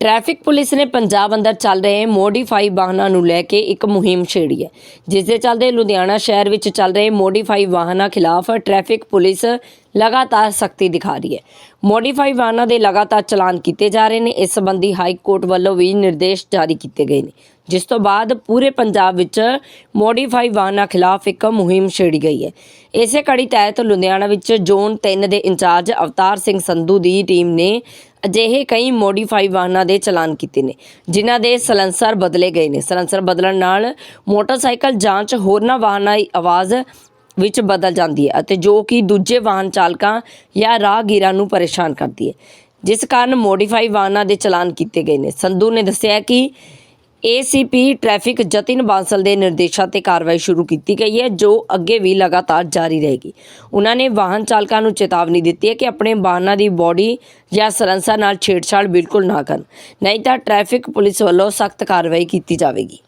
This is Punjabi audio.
ਟ੍ਰੈਫਿਕ ਪੁਲਿਸ ਨੇ ਪੰਜਾਬ ਅੰਦਰ ਚੱਲ ਰਹੇ ਮੋਡੀਫਾਈ ਵਾਹਨਾਂ ਨੂੰ ਲੈ ਕੇ ਇੱਕ ਮੁਹਿੰਮ ਛੇੜੀ ਹੈ, ਜਿਸ ਦੇ ਚੱਲਦੇ ਲੁਧਿਆਣਾ ਸ਼ਹਿਰ ਵਿੱਚ ਚੱਲ ਰਹੇ ਮੋਡੀਫਾਈ ਵਾਹਨਾਂ ਖਿਲਾਫ ਟ੍ਰੈਫਿਕ ਪੁਲਿਸ ਲਗਾਤਾਰ ਸਖਤੀ ਦਿਖਾ ਰਹੀ ਹੈ। ਮੋਡੀਫਾਈ ਵਾਹਨਾਂ ਦੇ ਲਗਾਤਾਰ ਚਲਾਨ ਕੀਤੇ ਜਾ ਰਹੇ ਨੇ। ਇਸ ਸੰਬੰਧੀ ਹਾਈ ਕੋਰਟ ਵੱਲੋਂ ਵੀ ਨਿਰਦੇਸ਼ ਜਾਰੀ ਕੀਤੇ ਗਏ ਨੇ। ਜਿਸ ਤੋਂ ਬਾਅਦ ਪੂਰੇ ਪੰਜਾਬ ਵਿੱਚ ਮੋਡੀਫਾਈ ਵਾਹਨਾਂ ਖਿਲਾਫ ਇੱਕ ਮੁਹਿੰਮ ਛੇੜੀ ਗਈ ਹੈ। ਇਸੇ ਕੜੀ ਤਹਿਤ ਲੁਧਿਆਣਾ ਵਿੱਚ ਜ਼ੋਨ 3 ਦੇ ਇੰਚਾਰਜ ਅਵਤਾਰ ਸਿੰਘ ਸੰਧੂ ਦੀ ਟੀਮ ਨੇ ਅਜਿਹੇ ਕਈ ਮੋਡੀਫਾਈ ਵਾਹਨਾਂ ਦੇ ਚਲਾਨ ਕੀਤੇ ਨੇ, ਜਿਨ੍ਹਾਂ ਦੇ ਸਲੈਂਸਰ ਬਦਲੇ ਗਏ ਨੇ। ਸਲੈਂਸਰ ਬਦਲਣ ਨਾਲ ਮੋਟਰਸਾਈਕਲ ਜਾਂਚ ਹੋਰਨਾਂ ਵਾਹਨਾਂ ਦੀ ਆਵਾਜ਼ ਵਿੱਚ ਬਦਲ ਜਾਂਦੀ ਹੈ ਅਤੇ ਜੋ ਕਿ ਦੂਜੇ ਵਾਹਨ ਚਾਲਕਾਂ ਜਾਂ ਰਾਹਗੀਰਾਂ ਨੂੰ ਪਰੇਸ਼ਾਨ ਕਰਦੀ ਹੈ। ਜਿਸ ਕਾਰਨ ਮੋਡੀਫਾਈ ਵਾਹਨਾਂ ਦੇ ਚਲਾਨ ਕੀਤੇ ਗਏ ਨੇ। ਸੰਧੂ ਨੇ ਦੱਸਿਆ ਕਿ ਏਸੀਪੀ ਟ੍ਰੈਫਿਕ ਜਤਿਨ ਬਾਂਸਲ ਦੇ ਨਿਰਦੇਸ਼ਾਂ ਤੇ ਕਾਰਵਾਈ ਸ਼ੁਰੂ ਕੀਤੀ ਗਈ ਹੈ, ਜੋ ਅੱਗੇ ਵੀ ਲਗਾਤਾਰ ਜਾਰੀ ਰਹੇਗੀ। ਉਹਨਾਂ ਨੇ ਵਾਹਨ ਚਾਲਕਾਂ ਨੂੰ ਚੇਤਾਵਨੀ ਦਿੱਤੀ ਹੈ ਕਿ ਆਪਣੇ ਵਾਹਨਾਂ ਦੀ ਬੋਡੀ ਜਾਂ ਸਲੈਂਸਰ ਨਾਲ ਛੇੜਛਾੜ ਬਿਲਕੁਲ ਨਾ ਕਰਨ। ਨਹੀਂ ਤਾਂ ਟ੍ਰੈਫਿਕ ਪੁਲਿਸ ਵੱਲੋਂ ਸਖਤ ਕਾਰਵਾਈ ਕੀਤੀ ਜਾਵੇਗੀ।